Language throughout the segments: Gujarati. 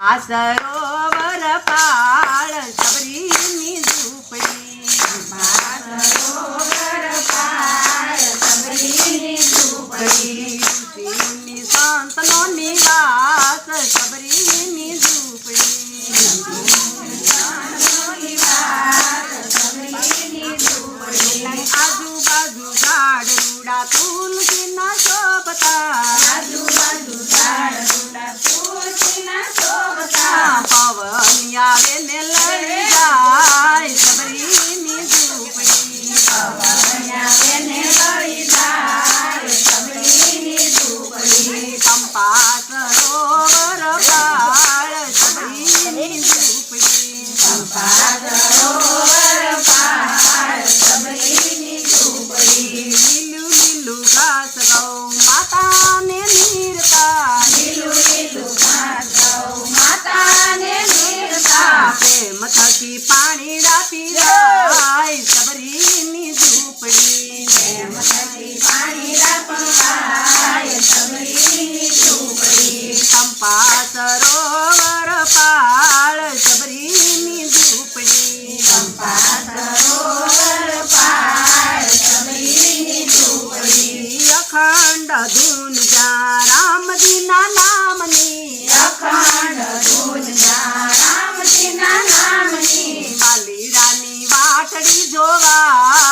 આ સરોવર પાળ સબરીની ઝૂંપડી ઋષિની સંતનો નિવાસ સબરીની ઝૂંપડી આજુબાજુ ઝાડ રૂડા તુલસીના શોભતા પવન આવે ને લઈ જાય સબરીની ઝૂંપડી. પંપા સરોવર પાળ સબરીની ઝૂંપડી. લીલું થકી પાણી રાપી રાય સબરીની ઝૂંપડી. ચંપા સરોવર પાળ સબરીની ઝૂંપડી. અખંડ ધૂન જા રામજીના નામની બાલીડાની વાટડી જોવાય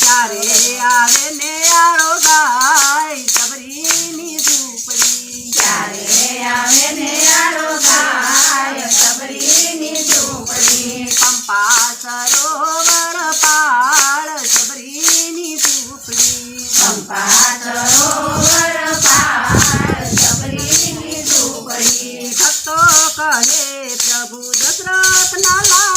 ક્યારે આવે ને આરો ગાય સબરીની ઝૂંપડી. ત્યારે આવે ને આરો ગાય સબરીની ઝૂંપડી. પંપા સરોવર પાળ સબરીની ઝૂંપડી. ચંપા સરોવર પાર સબરીની ઝૂંપડી. ભક્તો કહે પ્રભુ દશરથના લાડલા